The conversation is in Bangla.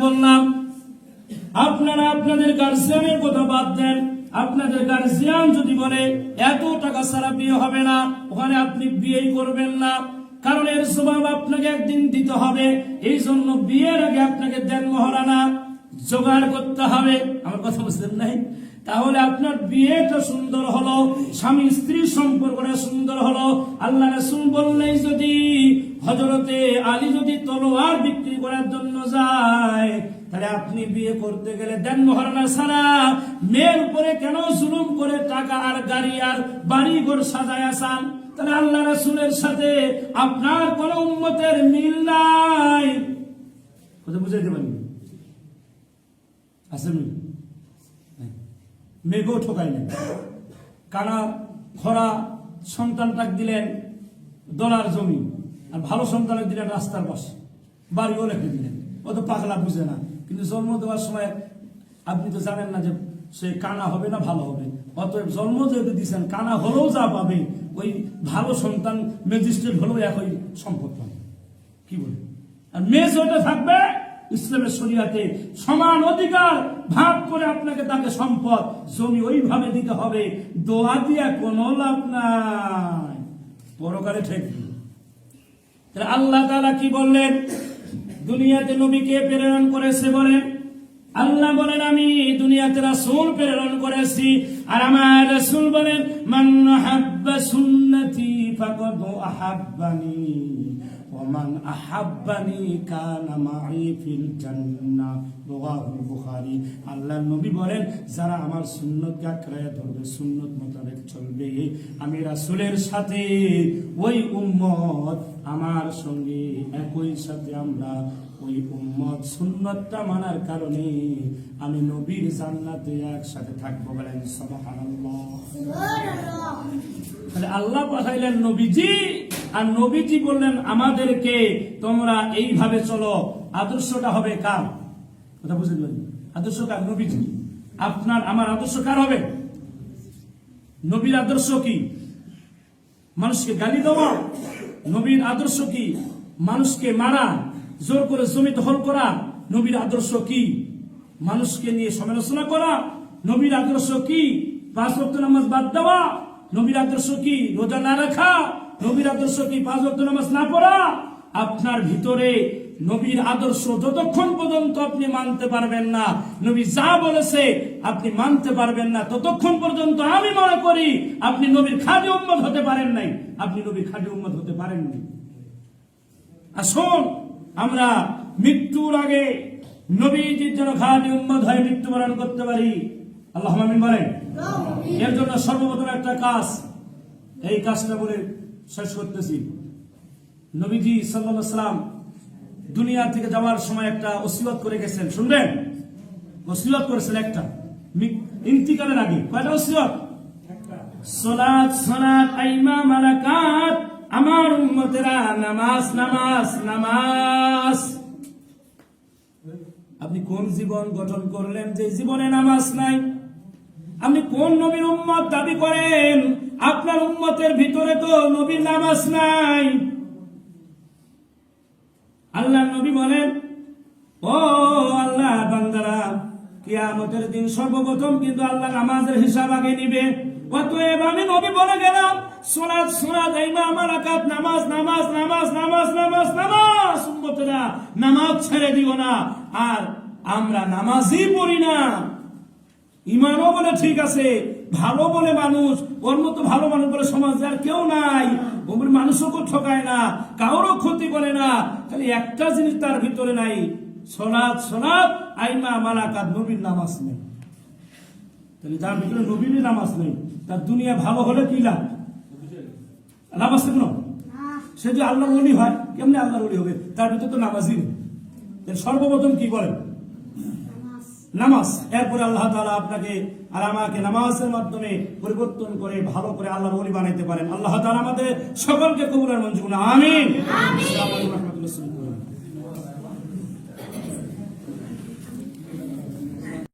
বললাম, আপনারা আপনাদের গার্জিয়ানের কথা বাদ দেন। আপনাদের গার্জিয়ান যদি বলে, এত টাকা ছাড়া বিয়ে হবে না, ওখানে আপনি বিয়েই করবেন না। কারণ এর স্বভাব আপনাকে একদিন দিতে হবে। এই জন্য বিয়ের আগে আপনাকে দেন মহারানা। জোগাড় করতে হবে। আমার কথা বুঝলেন নাই? তাহলে আপনার বিয়েটা সুন্দর হলো, স্বামী স্ত্রী সম্পর্কটা সুন্দর হলো। আল্লাহ রাসূল বললেই যদি হজরতে আলী যদি তলোয়ার বিক্রি করার জন্য যায়, তাহলে আপনি বিয়ে করতে গেলে দেন মহারানা ছাড়া মেয়ের উপরে কেন জুলুম করে টাকা আর গাড়ি আর বাড়ি ঘর সাজায় আসান? তাহলে আল্লাহ রাসূলের সাথে আপনার কোন উম্মতের মিল নাই। বুঝাইতে পারি নাই। মেঘও ঠকাই নাই। কানা খরা সন্তানটাক দিলেন দলার জমি, আর ভালো সন্তানক দিলেন রাস্তার পাশে। বাড়িও রেখে দিলেন। ও তো পাগলা বুঝে না। কিন্তু জন্ম দেওয়ার সময় আপনি তো জানেন না যে সে কানা হবে না ভালো হবে। অতএব জন্ম যেহেতু দিচ্ছেন কানা হলেও যা পাবে, ওই ভালো সন্তান ম্যাজিস্ট্রেট হলেও একই সম্পদ পাবে। কি বলে আর মেয়ে যেটা থাকবে ইসলামের শরিয়াতে সমান অধিকার ভাগ করে আপনাকে তাকে সম্পদ জমি ওইভাবে দিতে হবে, দোয়া দিয়া কোনো লাভ নাই। পরকালে ঠেকবে তাহলে আল্লাহ তাআলা কি বললেন? দুনিয়াতে নবীকে প্রেরণ করেছে বলেন? আল্লাহ বলেন, আমি দুনিয়াতে রাসূল প্রেরণ করেছি। আর আমার রাসূল বলেন, মান হাব্বা সুন্নতি ফাকাদ আহাব্বানি, ওমান আহাব্বানি কানা মাই ফিল জান্নাহ রাওয়াহুল বুখারী। আল্লাহ নবী বলেন, যারা আমার সুন্নতকে আঁকড়ায় ধরবে, সুন্নত মোতাবেক চলবে। আমি রাসূলের সাথে, ওই উম্মত আমার সঙ্গে, একই সাথে আমরা ওই উম্মত সুন্নতটা মানার কারণে আমি নবীর জান্নাতে একসাথে থাকব বলেন তাহলে আল্লাহ পাঠাইলেন নবীজি, আর নবীজি বললেন, আমাদেরকে তোমরা এইভাবে চলো। আদর্শটা হবে কার? কথা বুঝতে পারি আদর্শ কার? নবীজি আপনার, আমার আদর্শ কার হবে? নবীর আদর্শ কি? মানুষকে গালি দেওয়া? নবীর আদর্শ কি? মানুষকে মারা? জোর করে জমি দখল করা? নবীর আদর্শ কি? মানুষকে নিয়ে সমালোচনা করা? নবীর আদর্শ কি? পাঁচ নামাজ বাদ দেওয়া? নবীর আদর্শ কি রোজা না রাখা? নবীর আদর্শ কি পাঁচ ওয়াক্ত নামাজ না পড়া? আপনার ভিতরে নবীর আদর্শ যতক্ষণ পর্যন্ত আপনি মানতে পারবেন না, নবী যা বলেছে আপনি মানতে পারবেন না, ততক্ষণ পর্যন্ত আমি মনে করি আপনি নবীর খাদি উম্মত হতে পারেন নাই। আপনি নবীর খাদি উম্মত হতে পারেন পারেননি আসুন আমরা মৃত্যুর আগে নবীজির যেন খাদি উম্মত হয়ে, মৃত্যুবরণ করতে পারি। আল্লাহ আমিন বলেন। এর জন্য সর্বপ্রথম একটা কাজ। এই কাজটা বলে শেষ করতেছি। নবীজি সাল্লাল্লাহু সাল্লাম দুনিয়া থেকে যাওয়ার সময় একটা ওসিয়ত করে গেছেন। শুনবেন? ওসিয়ত করেছেন একটা। ইন্তিকালের আগে। কয়টা ওসিয়ত? সলাত সলাত আইমা মালাকাত। আমার উম্মতেরা নামাজ নামাজ নামাজ। আপনি কোন জীবন গঠন করলেন যে জীবনে নামাজ নাই? আপনি কোন নবীর উম্মত দাবি করেন? আপনার উম্মতের ভিতরে তো নবীর নামাজ নাই আল্লাহ নবী বলেন, ও আল্লাহ বান্দারা, কিয়ামতের দিন সর্বপ্রথম কিন্তু আল্লাহ নামাজের হিসাব আগে নিবে। অতএব আমি নবী বলে গেলাম, সোনাত সোনাত ইমা আমার আকাত, নামাজ নামাজ নামাজ নামাজ নামাজ নামাজ, উম্মতেরা, নামাজ ছেড়ে দিও না। আর আমরা নামাজই পড়ি না। ইমানও বলে ঠিক আছে, ভালো বলে মানুষ, ওর মতো ভালো মানুষ বলে সমাজে আর কেউ নাই। ওর মানুষও কেউ ঠকায় না, কারোরও ক্ষতি করে না। খালি একটা জিনিস তার ভিতরে নাই সোনাত সোনাত আইমা মালাকাত, নবীর নামাজ নেই। তাহলে যার ভিতরে নবীর নামাজ নেই, তার দুনিয়া ভালো হলে কি লাভ? লাভ আছে কোনো? সে যে আল্লাহর অলি হয়, কেমনি আল্লাহর অলি হবে? তার ভিতরে তো নামাজই নেই। সর্বপ্রথম কি বলেন? নামাজ। এরপরে আল্লাহ তালা আপনাকে আর আমাকে নামাজের মাধ্যমে পরিবর্তন করে ভালো করে আল্লাহ বলি বানাইতে পারেন। আল্লাহ তালা আমাদের সকলকে কবুলের মঞ্জুর আমি আমিন।